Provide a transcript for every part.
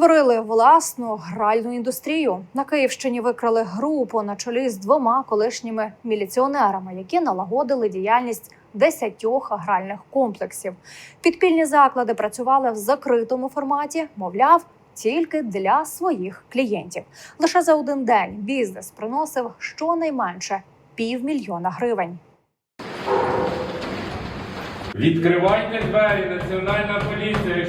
Створили власну гральну індустрію. На Київщині викрали групу на чолі з двома колишніми міліціонерами, які налагодили діяльність десятьох гральних комплексів. Підпільні заклади працювали в закритому форматі, мовляв, тільки для своїх клієнтів. Лише за один день бізнес приносив щонайменше півмільйона гривень. Відкривайте двері, національна поліція.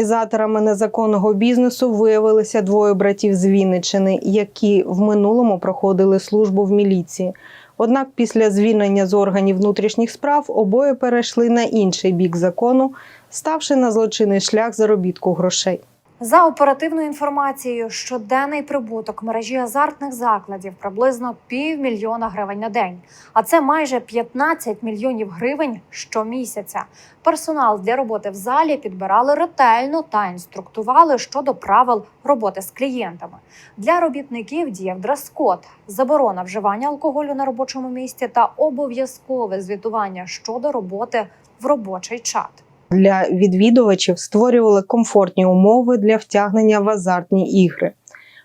Організаторами незаконного бізнесу виявилися двоє братів з Вінничини, які в минулому проходили службу в міліції. Однак після звільнення з органів внутрішніх справ обоє перейшли на інший бік закону, ставши на злочинний шлях заробітку грошей. За оперативною інформацією, щоденний прибуток мережі азартних закладів приблизно півмільйона гривень на день, а це майже 15 мільйонів гривень щомісяця. Персонал для роботи в залі підбирали ретельно та інструктували щодо правил роботи з клієнтами. Для робітників діяв дрес-код, заборона вживання алкоголю на робочому місці та обов'язкове звітування щодо роботи в робочий чат. Для відвідувачів створювали комфортні умови для втягнення в азартні ігри.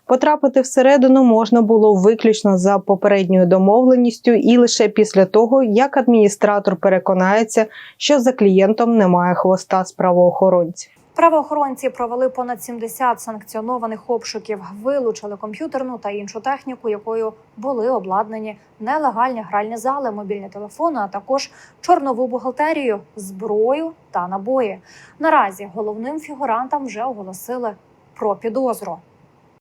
Потрапити всередину можна було виключно за попередньою домовленістю і лише після того, як адміністратор переконається, що за клієнтом немає хвоста з правоохоронців. Правоохоронці провели понад 70 санкціонованих обшуків, вилучили комп'ютерну та іншу техніку, якою були обладнані нелегальні гральні зали, мобільні телефони, а також чорнову бухгалтерію, зброю та набої. Наразі головним фігурантам вже оголосили про підозру.